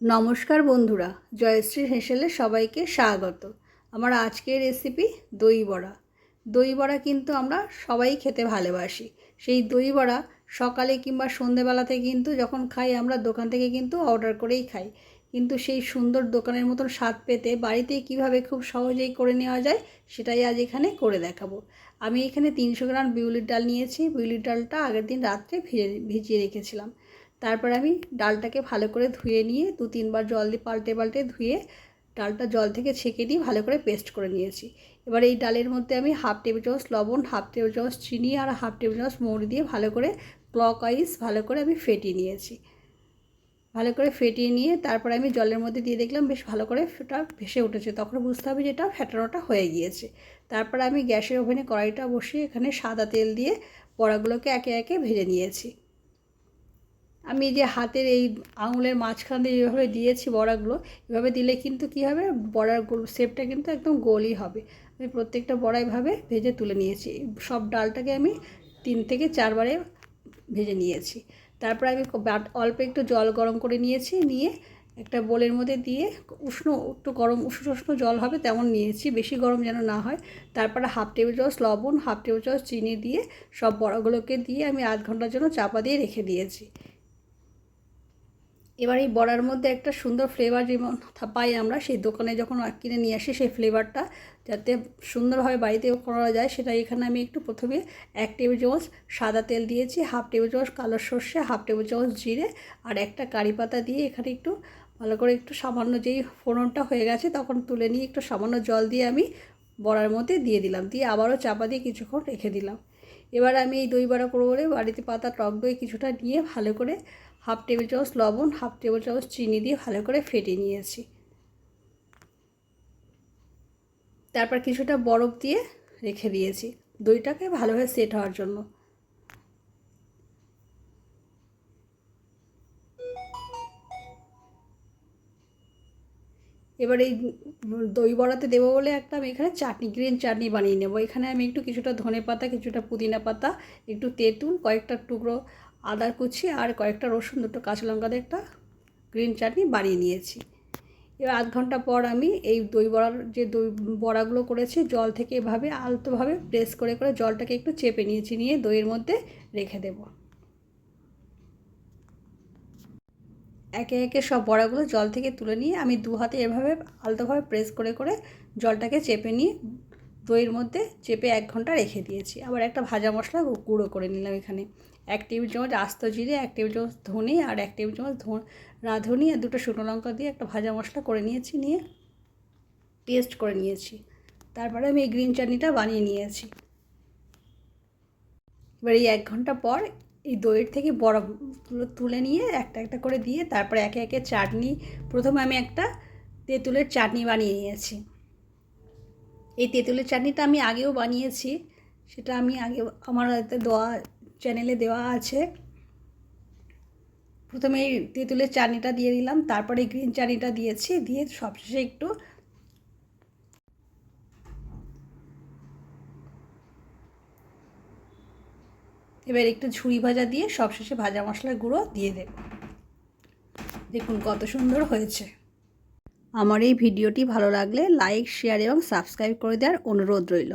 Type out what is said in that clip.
নমস্কার বন্ধুরা, জয়শ্রী হেসেলে সবাইকে স্বাগত। আমার আজকের রেসিপি দই বড়া। দই বড়া কিন্তু আমরা সবাই খেতে ভালোবাসি। সেই দই বড়া সকালে কিংবা সন্ধেবেলাতে কিন্তু যখন খাই, আমরা দোকান থেকে কিন্তু অর্ডার করেই খাই। কিন্তু সেই সুন্দর দোকানের মতন স্বাদ পেতে বাড়িতে কীভাবে খুব সহজেই করে নেওয়া যায়, সেটাই আজ এখানে করে দেখাবো। আমি এখানে তিনশো গ্রাম বিউলির ডাল নিয়েছি। বিউলির ডালটা আগের দিন রাত্রে ভিজে ভিজিয়ে রেখেছিলাম। তারপর আমি ডালটাকে ভালো করে ধুয়ে নিয়ে দু তিনবার জল দিয়ে পাল্টে পাল্টে ধুয়ে ডালটা জল থেকে ছেঁকে নিয়ে ভালো করে পেস্ট করে নিয়েছি। এবার এই ডালের মধ্যে আমি হাফ টেবিল চামচ লবণ, হাফ টেবিল চামচ চিনি আর হাফ টেবিল চামচ মৌরি দিয়ে ভালো করে ক্লক আইস ভালো করে আমি ফেটিয়ে নিয়েছি। ভালো করে ফেটিয়ে নিয়ে তারপর আমি জলের মধ্যে দিয়ে দেখলাম বেশ ভালো করে সেটা ভেসে উঠেছে। তখন বুঝতে হবে যে এটা ফেটানোটা হয়ে গিয়েছে। তারপর আমি গ্যাসের ওভেনে কড়াইটা বসিয়ে এখানে সাদা তেল দিয়ে বড়াগুলোকে একে একে ভেজে নিয়েছি। আমি যে হাতের এই আঙুলের মাঝখান দিয়ে যেভাবে দিয়েছি বড়াগুলো, এভাবে দিলে কিন্তু কী হবে? বড়ার শেপটা কিন্তু একদম গোলই হবে। আমি প্রত্যেকটা বড়া এভাবে ভেজে তুলে নিয়েছি। সব ডালটাকে আমি তিন থেকে চারবারে ভেজে নিয়েছি। তারপর আমি অল্প একটু জল গরম করে নিয়েছি, নিয়ে একটা বোলের মধ্যে দিয়ে উষ্ণ, একটু গরম, উষ্ণ উষ্ণ জল হবে তেমন নিয়েছি, বেশি গরম যেন না হয়। তারপরে হাফ টেবিল চামচ লবণ, হাফ টেবিল চামচ চিনি দিয়ে সব বড়াগুলোকে দিয়ে আমি আধ ঘণ্টার জন্য চাপা দিয়ে রেখে দিয়েছি। এবার এই বড়ার মধ্যে একটা সুন্দর ফ্লেভার যেমন পাই আমরা, সেই দোকানে যখন কিনে নিয়ে আসি, সেই ফ্লেভারটা যাতে সুন্দরভাবে বাড়িতে করা যায়, সেটা এখানে আমি একটু প্রথমে এক টেবিল চামচ সাদা তেল দিয়েছি হাফ টেবিল চামচ কালো সর্ষে হাফ টেবিল চামচ জিরে আর একটা কারি পাতা দিয়ে এখানে একটু ভালো করে একটু সামান্য যেই ফোড়নটা হয়ে গেছে, তখন তুলে নিয়ে একটু সামান্য জল দিয়ে আমি বড়ার মধ্যে দিয়ে দিলাম। দিয়ে আবারও চাপা দিয়ে কিছুক্ষণ রেখে দিলাম। এবার আমি এই দই বড়া করব বলে বাড়িতে পাতা, টক দই কিছুটা নিয়ে ভালো করে হাফ টেবিল চামচ লবণ, হাফ টেবিল চামচ চিনি দিয়ে ভালো করে ফেটে নিয়েছি। তারপর কিছুটা বরফ দিয়ে রেখে দিয়েছি। দইটাকে ভালোভাবে সেট হওয়ার জন্য। এবার এই দই বড়াতে দেবো বলে একটা আমি এখানে চাটনি গ্রিন চাটনি বানিয়ে নেব। এখানে আমি একটু কিছুটা ধনে পাতা, কিছুটা পুদিনা পাতা, একটু তেঁতুল, কয়েকটা টুকরো আদার কুচি আর কয়েকটা রসুন, দুটো কাঁচা লঙ্কা দিয়ে একটা গ্রিন চাটনি বানিয়ে নিয়েছি। এবার আধ ঘণ্টা পর আমি এই দই বড়ার যে দই বড়াগুলো করেছি, জল থেকে এভাবে আলতোভাবে প্রেস করে করে জলটাকে একটু চেপে নিয়েছি, নিয়ে দইয়ের মধ্যে রেখে দেব। একে একে সব বড়াগুলো জল থেকে তুলে নিয়ে আমি দু হাতে এভাবে আলতোভাবে প্রেস করে করে জলটাকে চেপে নিয়ে দইয়ের মধ্যে চেপে এক ঘণ্টা রেখে দিয়েছি। আবার একটা ভাজা মশলা গুঁড়ো করে নিলাম এখানে। এক টেবিল চামচ আস্ত জিরে, এক টেবিল চামচ ধনে আর এক টেবিল চামচ রাঁধুনি আর দুটো শুকনো লঙ্কা দিয়ে একটা ভাজা মশলা করে নিয়েছি, নিয়ে টেস্ট করে নিয়েছি। তারপরে আমি এই গ্রিন চাটনিটা বানিয়ে নিয়েছি। এবার এই এক ঘণ্টা পর এই দইয়ের থেকে বরফ তুলে নিয়ে একটা একটা করে দিয়ে তারপরে একে একে চাটনি, প্রথমে আমি একটা তেঁতুলের চাটনি বানিয়ে নিয়েছি। এই তেঁতুলের চাটনিটা আমি আগেও বানিয়েছি, সেটা আমি আগে, আমার দেওয়া চ্যানেলে দেওয়া আছে। প্রথমে এই তেঁতুলের চাটনিটা দিয়ে দিলাম, তারপরে গ্রিন চাটনিটা দিয়েছি, দিয়ে সবশেষে একটু এবার একটু ঝুড়ি ভাজা দিয়ে সবশেষে ভাজা মশলার গুঁড়ো দিয়ে দেব। দেখুন কত সুন্দর হয়েছে। আমার এই ভিডিওটি ভালো লাগলে লাইক, শেয়ার এবং সাবস্ক্রাইব করে দেওয়ার অনুরোধ রইল।